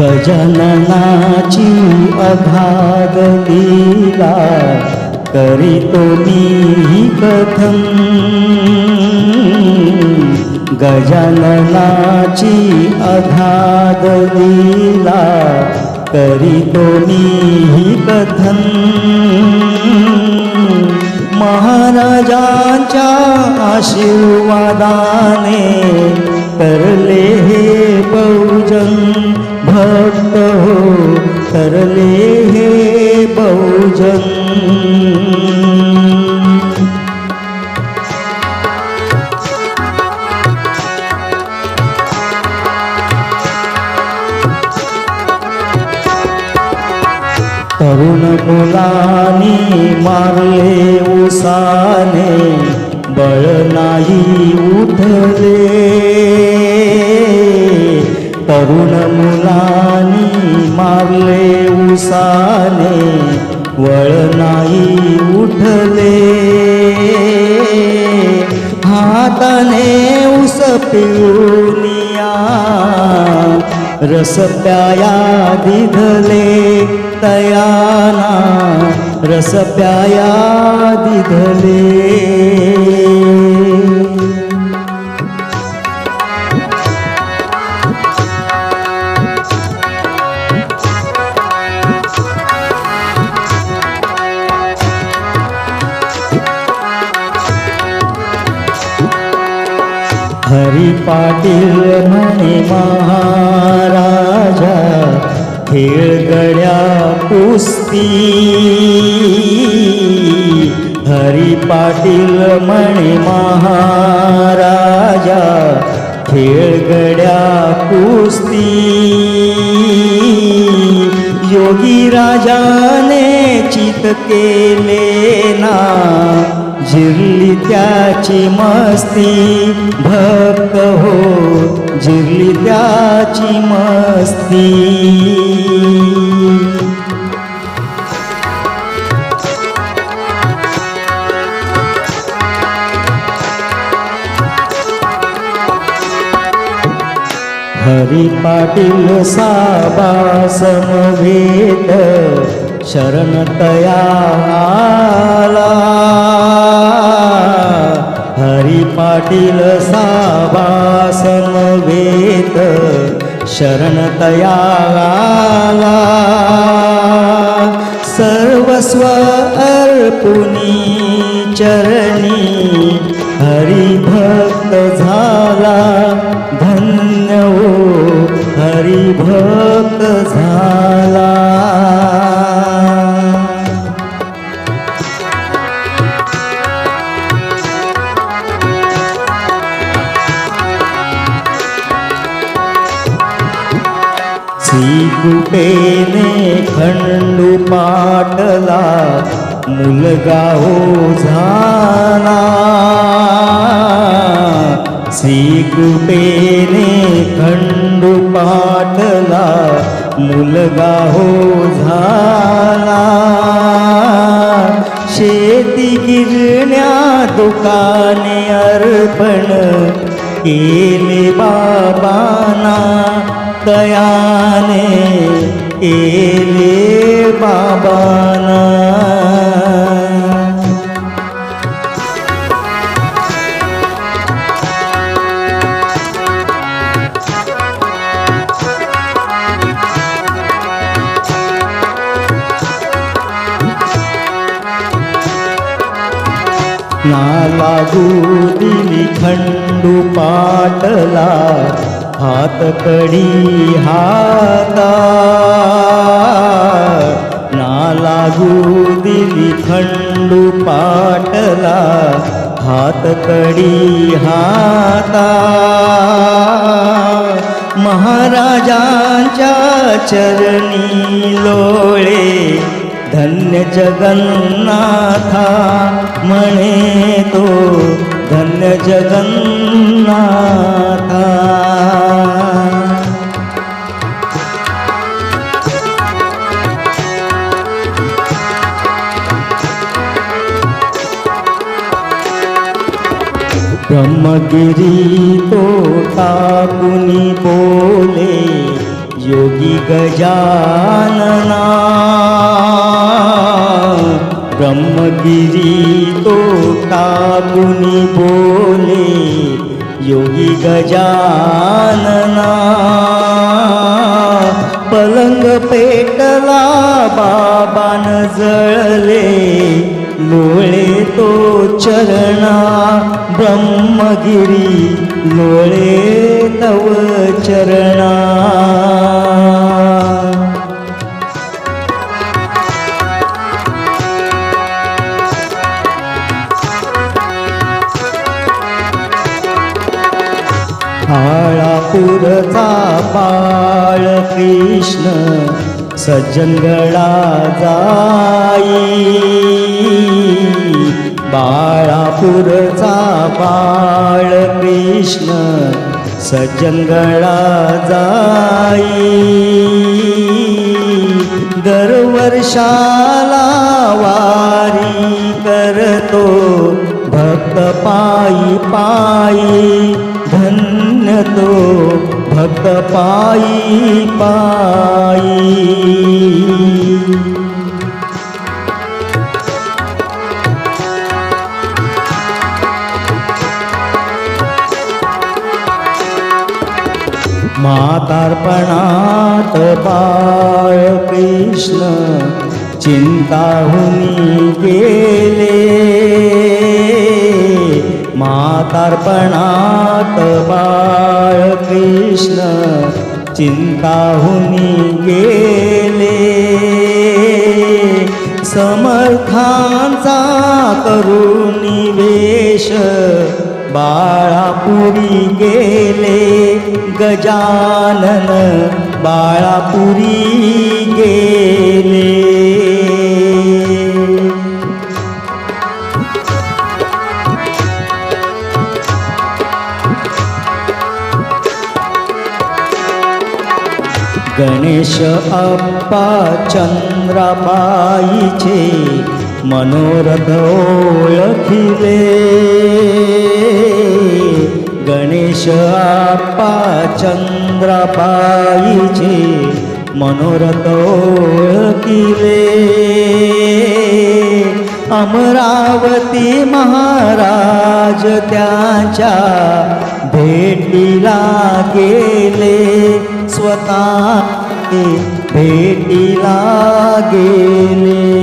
गजाननाची अभाग लीला करीतो मी कथम गजाननाची अभाग लीला करीतो मी कथम महाराजांच्या आशीर्वादाने करले हे बहुजन भक्त हो सरले हे बहुजन. तरुण मुलानी मारले उसाने बळ नाही उठले. तरुण मुलानी मारले उसाने वळ नाही उठले. हाताने उस पिऊनिया रस प्याया दिधले तयाना रस प्याया दिधले हरी पाटील म्हणे महाराजा खेळगड्या कुस्ती. हरी पाटील म्हणे महाराजा खेळगड्या कुस्ती. योगी राजाने चित केले ना जिरली त्याची मस्ती भक्त हो जिरली त्याची मस्ती. हरी पाटील साबा समवेत शरण तया आला. हरी पाटील साबा समवेत शरण तया आला सर्वस्व अर्पुनी चरणी हरी पाटला मुलगा हो झाला श्रीकृपेने खंडू पाटला मुलगा हो झाला. शेती गिरण्या दुकाने अर्पण केले बाबाना. दयाने केले बाबांना. ना लागू दिली खंडू पाटला हात कडी हाता. लागू दिली खंडू पाटला हात कडी हाता. महाराजांच्या चरणी लोळे धन्य जगन्नाथा म्हणे तो धन्य जगन्नाथा. ब्रह्मगिरी तो टाकुनी बोले योगी गजानना। ब्रह्मगिरी तो टाकुनी बोले योगी गजानना। पलंग पेटला बाबान जळले लोळे तो चरणा ब्रह्मगिरी लोळे तव चरणा. काळापूरचा पाळ कृष्ण सज्जनगडा जाई. बाळापूरचा बाळ कृष्ण सज्जंगळा जाई. दरवर्षाला वारी करतो भक्त पायी पायी. धन्य तो भक्त पायी पायी. मातार्पणात बाळ कृष्ण चिंताहुनी गेले मातार्पणात बाळ कृष्ण चिंताहुनी गेले समर्थांचा करुणी वेश बाळापुरी गेले गजानन बाळापुरी गेले गणेश अप्पा चंद्राबाईचे मनोरथ ओळखिले गणेश चंद्राबाईचे मनोरथ ओळखिले. अमरावती महाराज त्यांच्या भेटीला गेले. स्वतः भेटीला गेले.